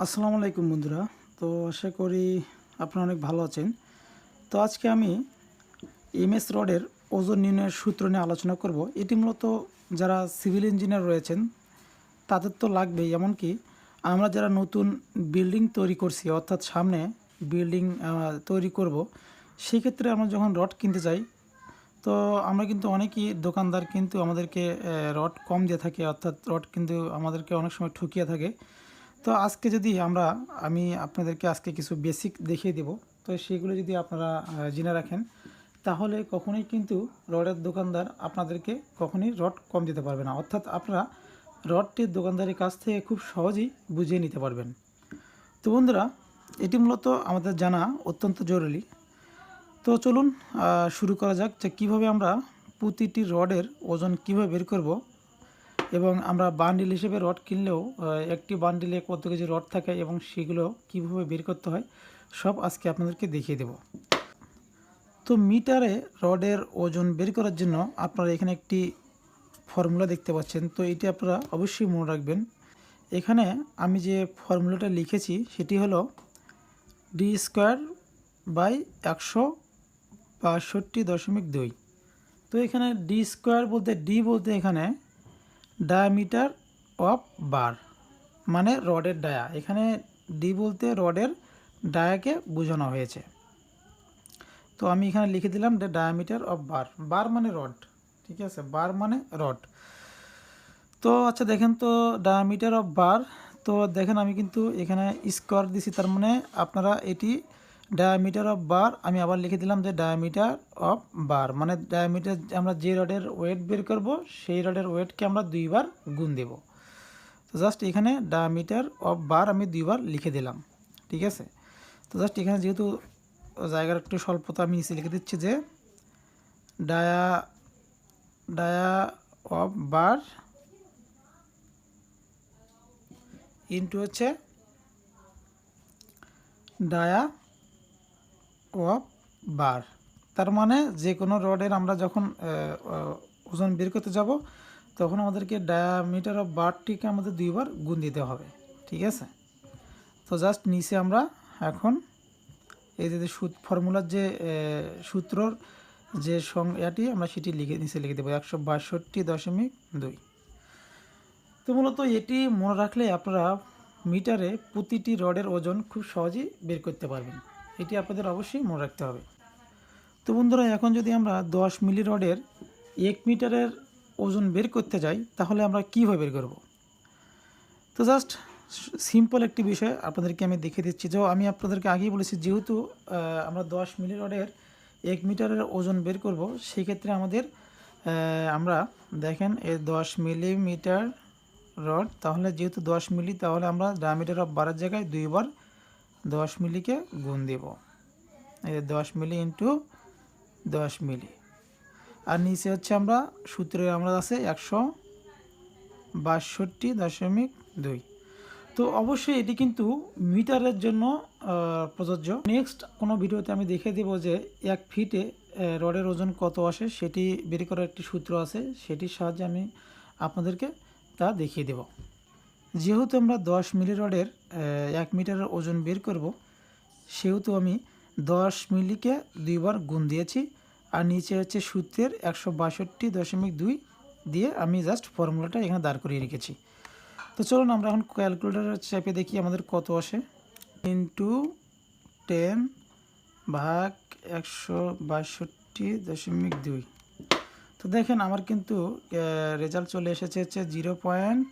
আসসালামু আলাইকুম বন্ধুরা। তো আশা করি আপনারা অনেক ভালো আছেন। তো আজকে আমি এমএস রডের ওজন নির্ণয়ের সূত্র নিয়ে আলোচনা করব। এটি মূলত যারা সিভিল ইঞ্জিনিয়ার রয়েছেন, তাদের তো লাগবেই। এমনকি আমরা যারা নতুন বিল্ডিং তৈরি করছি, অর্থাৎ সামনে বিল্ডিং তৈরি করব, সেক্ষেত্রে আমরা যখন রড কিনতে যাই, তো আমরা কিন্তু অনেকই দোকানদার কিন্তু আমাদেরকে রড কম দিয়ে থাকে, অর্থাৎ রড কিন্তু আমাদেরকে অনেক সময় ঠকিয়ে থাকে। তো আজকে যদি আমরা, আমি আপনাদেরকে আজকে কিছু বেসিক দেখিয়ে দেব। তো সেগুলো যদি আপনারা জেনে রাখেন, তাহলে কখনোই কিন্তু রডের দোকানদার আপনাদেরকে কখনোই রড কম দিতে পারবে না। অর্থাৎ আপনারা রডটির দোকানদারের কাছ থেকে খুব সহজেই বুঝিয়ে নিতে পারবেন। তো বন্ধুরা, এটি মূলত আমাদের জানা অত্যন্ত জরুরি। তো চলুন শুরু করা যাক যে কীভাবে আমরা প্রতিটি রডের ওজন কীভাবে বের করব এবং আমরা বান্ডিল হিসেবে রড কিনলেও একটি বান্ডিলে কত কেজি রড থাকে এবং সেগুলো কীভাবে বের করতে হয়, সব আজকে আপনাদেরকে দেখিয়ে দেব। তো মিটারে রডের ওজন বের করার জন্য আপনারা এখানে একটি ফর্মুলা দেখতে পাচ্ছেন। তো এটি আপনারা অবশ্যই মনে রাখবেন। এখানে আমি যে ফর্মুলাটা লিখেছি, সেটি হলো ডি স্কোয়ার বাই একশো বাষট্টি দশমিক দুই। তো এখানে ডি স্কোয়ার বলতে ডি বলতে এখানে ডায়ামিটার অফ বার মানে রডের ডায়া এখানে ডি বলতে রডের ডায়াকে বোঝানো হয়েছে। তো আমি এখানে লিখে দিলাম the diameter of bar bar মানে রড ঠিক আছে? বার মানে রড তো আচ্ছা দেখেন তো ডায়ামিটার অফ বার তো দেখেন আমি কিন্তু এখানে স্কোয়ার দিছি, তার মানে আপনারা এটি ডায়ামিটার অফ বার আমি আবার লিখে দিলাম যে ডায়ামিটার অফ বার মানে ডায়ামিটার আমরা যে রডের ওয়েট বের করব, সেই রডের ওয়েটকে আমরা দুইবার গুণ দেব। তো জাস্ট এখানে ডায়ামিটার অফ বার আমি দুইবার লিখে দিলাম, ঠিক আছে? তো জাস্ট এখানে যেহেতু জায়গার একটু স্বল্পতা, আমি নিচে লিখে দিচ্ছি যে dia dia of bar into হচ্ছে ডায়া অফ বার। তার মানে যে কোনো রডের আমরা যখন ওজন বের করতে যাব, তখন আমাদেরকে ডায়ামিটার অফ বারটিকে আমাদের দুইবার গুণ দিতে হবে, ঠিক আছে? তো জাস্ট নিচে আমরা এখন এই যে সুদ ফর্মুলার যে সূত্রর যে সংজ্ঞাটি আমরা সেটি লিখে, নিচে লিখে দেবো, একশো বাষট্টি দশমিক দুই। তো মূলত এটি মনে রাখলে আপনারা মিটারে প্রতিটি রডের ওজন খুব সহজেই বের করতে পারবেন। এটি আপনাদের অবশ্যই মনে রাখতে হবে। তো বন্ধুরা, এখন যদি আমরা দশ মিলি রডের এক মিটারের ওজন বের করতে যাই, তাহলে আমরা কীভাবে বের করব? তো জাস্ট সিম্পল একটি বিষয় আপনাদেরকে আমি দেখে দিচ্ছি। যে আমি আপনাদেরকে আগেই বলেছি, যেহেতু আমরা দশ মিলি রডের এক মিটারের ওজন বের করব সেই ক্ষেত্রে আমাদের আমরা দেখেন এই দশ মিলিমিটার রড, তাহলে যেহেতু দশ মিলি, তাহলে আমরা ডায়ামিটার অফ বারের জায়গায় দুইবার দশ মিলিকে গুণ দেব। এই দশ মিলি ইন্টু দশ মিলি। আর নিচে হচ্ছে আমরা সূত্রে আমরা আছে একশো বাষট্টি দশমিক দুই। তো অবশ্যই এটি কিন্তু মিটারের জন্য প্রযোজ্য। নেক্সট কোনো ভিডিওতে আমি দেখে দেব যে এক ফিটে রডের ওজন কত আসে, সেটি বের করার একটি সূত্র আছে, সেটির সাহায্যে আমি আপনাদেরকে তা দেখিয়ে দেব। যেহেতু আমরা দশ মিলি রডের এক মিটারের ওজন বের করব, সেহেতু আমি দশ মিলিকে দুইবার গুণ দিয়েছি, আর নিচে হচ্ছে সূত্রের একশো বাষট্টি দশমিক দুই দিয়ে আমি জাস্ট ফর্মুলাটা এখানে দাঁড় করিয়ে রেখেছি। তো চলুন আমরা এখন ক্যালকুলেটার চেপে দেখি আমাদের কত আসে। ইন্টু টেন ভাগ একশো বাষট্টি দশমিক দুই। তো দেখেন আমার কিন্তু রেজাল্ট চলে এসেছে হচ্ছে zero point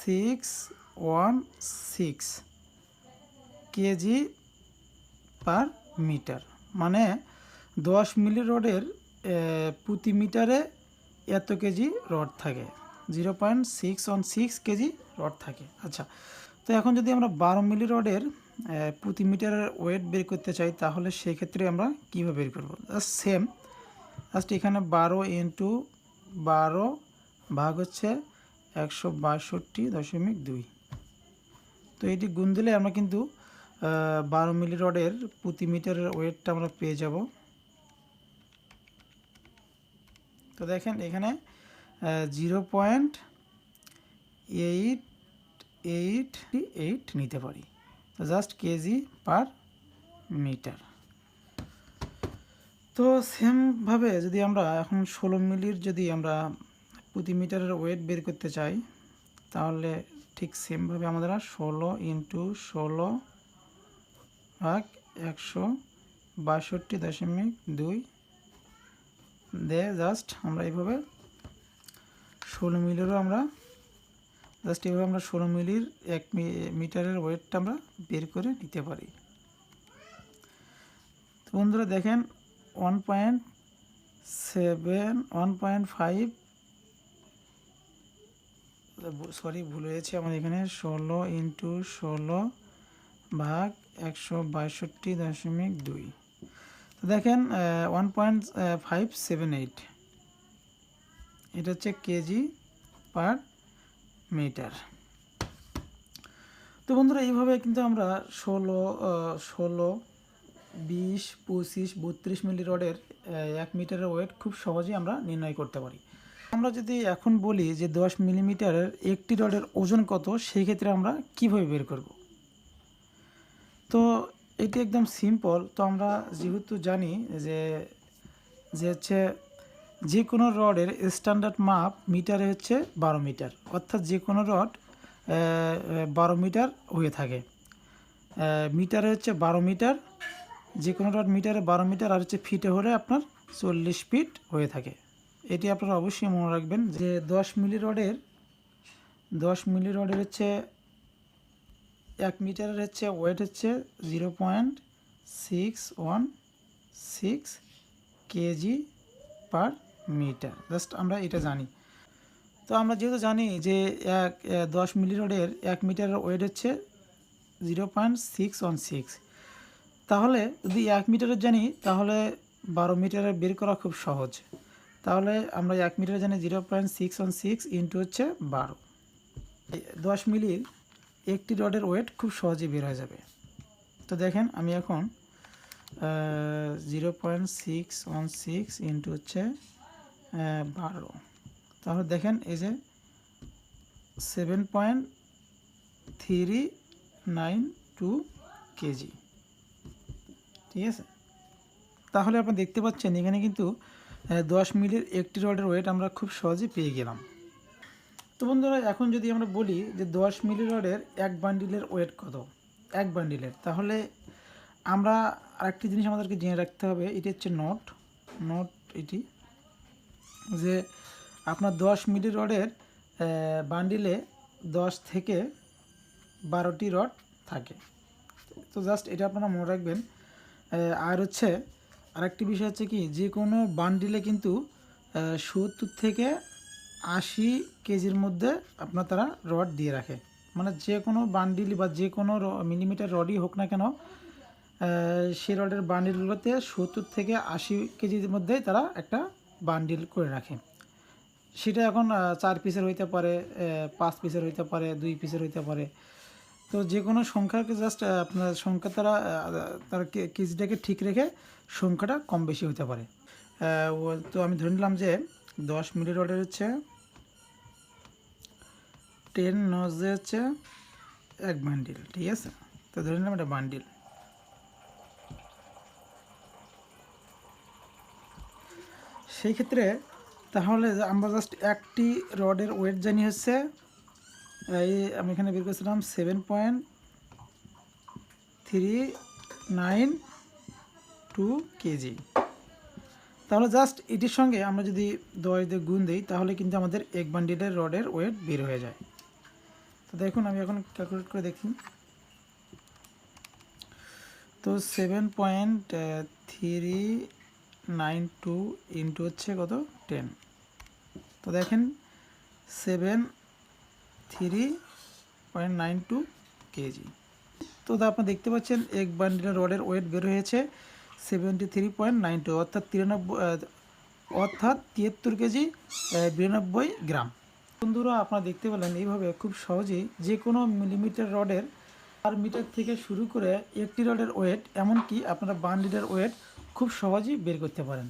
six one six KG per metre. মানে দশ মিলি রডের প্রতি মিটারে এত কেজি রড থাকে। Zero point six one six KG rod থাকে। আচ্ছা তো এখন যদি আমরা বারো মিলি রডের প্রতি মিটারের ওয়েট বের করতে চাই, তাহলে সেক্ষেত্রে আমরা কীভাবে বের করব? সেম জাস্ট এখানে বারো ইন্টু বারো ভাগ হচ্ছে একশো বাষট্টি দশমিক দুই। তো এটি গুণ দিলে আমরা কিন্তু বারো মিলি রডের প্রতি মিটারের ওয়েটটা আমরা পেয়ে যাব। তো দেখেন এখানে zero point eight eight eight নিতে পারি। তো জাস্ট কেজি পার মিটার। তো সেমভাবে যদি আমরা এখন ষোলো মিলির যদি আমরা প্রতি মিটারের ওয়েট বের করতে চাই, তাহলে ঠিক সেমভাবে আমাদের ষোলো ইন্টু ষোলো ভাগ একশো বাষট্টি দশমিক দুই। দে জাস্ট আমরা এইভাবে ষোলো মিলিরও আমরা জাস্ট এইভাবে আমরা ষোলো মিলির এক মিটারের ওয়েটটা আমরা বের করে নিতে পারি। বন্ধুরা দেখেন one point seven one point five sorry ভুল হয়েছে আমাদের এখানে। ষোলো ইন্টু ষোলো ভাগ একশো বাষট্টি দশমিক দুই। তো দেখেন one point five seven eight এটা হচ্ছে কেজি পার মিটার তো বন্ধুরা, এইভাবে কিন্তু আমরা ষোলো ষোলো, বিশ, পঁচিশ, বত্রিশ মিলি রডের এক মিটারের ওয়েট খুব সহজেই আমরা নির্ণয় করতে পারি। আমরা যদি এখন বলি যে দশ মিলিমিটারের একটি রডের ওজন কত সেই ক্ষেত্রে আমরা কীভাবে বের করব? তো এটি একদম সিম্পল তো আমরা যেহেতু জানি যে যে হচ্ছে যে কোনো রডের স্ট্যান্ডার্ড মাপ মিটারে হচ্ছে বারো মিটার। অর্থাৎ যে কোনো রড বারো মিটার হয়ে থাকে। মিটারে হচ্ছে বারো মিটার। যে কোনো রড মিটারে বারো মিটার আর হচ্ছে ফিটে হলে আপনার চল্লিশ ফিট হয়ে থাকে। এটি আপনারা অবশ্যই মনে রাখবেন যে দশ মিলি রডের, দশ মিলি রডের হচ্ছে এক মিটারের হচ্ছে ওয়েট হচ্ছে zero point six one six KG per metre just আমরা এটা জানি। তো আমরা যেহেতু জানি যে এক দশ মিলি রডের এক মিটারের ওয়েট হচ্ছে zero point six one six তাহলে যদি এক মিটারের জানি, তাহলে বারো মিটারের বের করা খুব সহজ। তাহলে আমরা এক মিটারে জানি zero point six one six into হচ্ছে বারো। দশ মিলির একটি রডের ওয়েট খুব সহজে বের হয়ে যাবে। তো দেখেন আমি এখন zero point six one six into হচ্ছে বারো। তাহলে দেখেন এই যে seven point three nine two KG. ঠিক আছে? তাহলে আপনি দেখতে পাচ্ছেন এখানে কিন্তু দশ মিলির একটি রডের ওয়েট আমরা খুব সহজে পেয়ে গেলাম। তো বন্ধুরা, এখন যদি আমরা বলি যে দশ মিলি রডের এক বান্ডিলের ওয়েট কত? এক বান্ডিলের তাহলে আমরা আরেকটি জিনিস আমাদেরকে জেনে রাখতে হবে, এটি হচ্ছে নোট নোট এটি যে আপনার দশ মিলি রডের বান্ডিলে দশ থেকে বারোটি রড থাকে। তো জাস্ট এটা আপনারা মনে রাখবেন আর হচ্ছে আরেকটি বিষয় হচ্ছে কি, যে কোনো বান্ডিলে কিন্তু সত্তর থেকে আশি কেজির মধ্যে আপনার তারা রড দিয়ে রাখে। মানে যে কোনো বান্ডিল বা যে কোনো মিলিমিটার রডই হোক না কেন সেই রডের বান্ডিলগুলোতে সত্তর থেকে আশি কেজির মধ্যেই তারা একটা বান্ডিল করে রাখে। সেটা এখন চার পিসের হইতে পারে পাঁচ পিসের হইতে পারে, দুই পিসের হইতে পারে। তো যে কোনো সংখ্যাকে জাস্ট আপনার সংখ্যা তারা তার কেজিটাকে ঠিক রেখে সংখ্যাটা কম বেশি হতে পারে। তো আমি ধরে নিলাম যে দশ মিলি রডের হচ্ছে টেন নজে হচ্ছে এক বান্ডিল ঠিক আছে? তো ধরে নিলাম এটা বান্ডিল সেই ক্ষেত্রে তাহলে আমরা জাস্ট একটি রডের ওয়েট জানি হচ্ছে এই আমি এখানে বের করেছিলাম seven point three nine two KG তাহলে জাস্ট এটির সঙ্গে আমরা যদি দশ দিয়ে গুণ দিই, তাহলে কিন্তু আমাদের এক বান্ডিলের রডের ওয়েট বের হয়ে যায়। তো দেখুন, আমি এখন ক্যালকুলেট করে দেখি। তো seven point three nine two into হচ্ছে কত? টেন তো দেখেন seven three point nine two KG তো তা আপনি দেখতে পাচ্ছেন, এক বান্ডিলের রডের ওয়েট বের হয়েছে seventy three point nine two অর্থাৎ তিরানব্বই অর্থাৎ তিয়াত্তর কেজি বিরানব্বই গ্রাম। বন্ধুরা, আপনারা দেখতে পেলেন এইভাবে খুব সহজেই যে কোনো মিলিমিটার রডের চার মিটার থেকে শুরু করে একটি রডের ওয়েট এমনকি আপনারা বান্ডিলের ওয়েট খুব সহজেই বের করতে পারেন।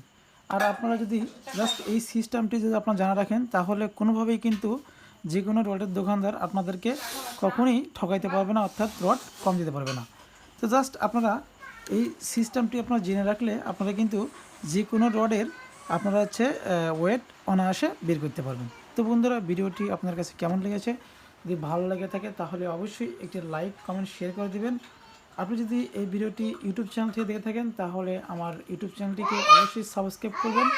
আর আপনারা যদি জাস্ট এই সিস্টেমটি যদি আপনারা জানা রাখেন, তাহলে কোনোভাবেই কিন্তু যে কোনো রডের দোকানদার আপনাদেরকে কখনোই ঠকাইতে পারবে না, অর্থাৎ রড কম দিতে পারবে না। তো জাস্ট আপনারা এই সিস্টেমটি আপনারা জেনে রাখলে আপনারা কিন্তু যে কোনো রডের আপনারা হচ্ছে ওয়েট অনায়াসে বের করতে পারবেন। তো বন্ধুরা, ভিডিওটি আপনার কাছে কেমন লেগেছে? যদি ভালো লেগে থাকে তাহলে অবশ্যই একটি লাইক কমেন্ট শেয়ার করে দিবেন। আপনি যদি এই ভিডিওটি ইউটিউব চ্যানেল থেকে দেখে থাকেন তাহলে আমার ইউটিউব চ্যানেলটিকে অবশ্যই সাবস্ক্রাইব করবেন।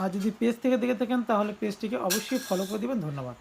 আর যদি পেজ থেকে দেখে থাকেন তাহলে পেজটিকে অবশ্যই ফলো করে দিবেন। ধন্যবাদ।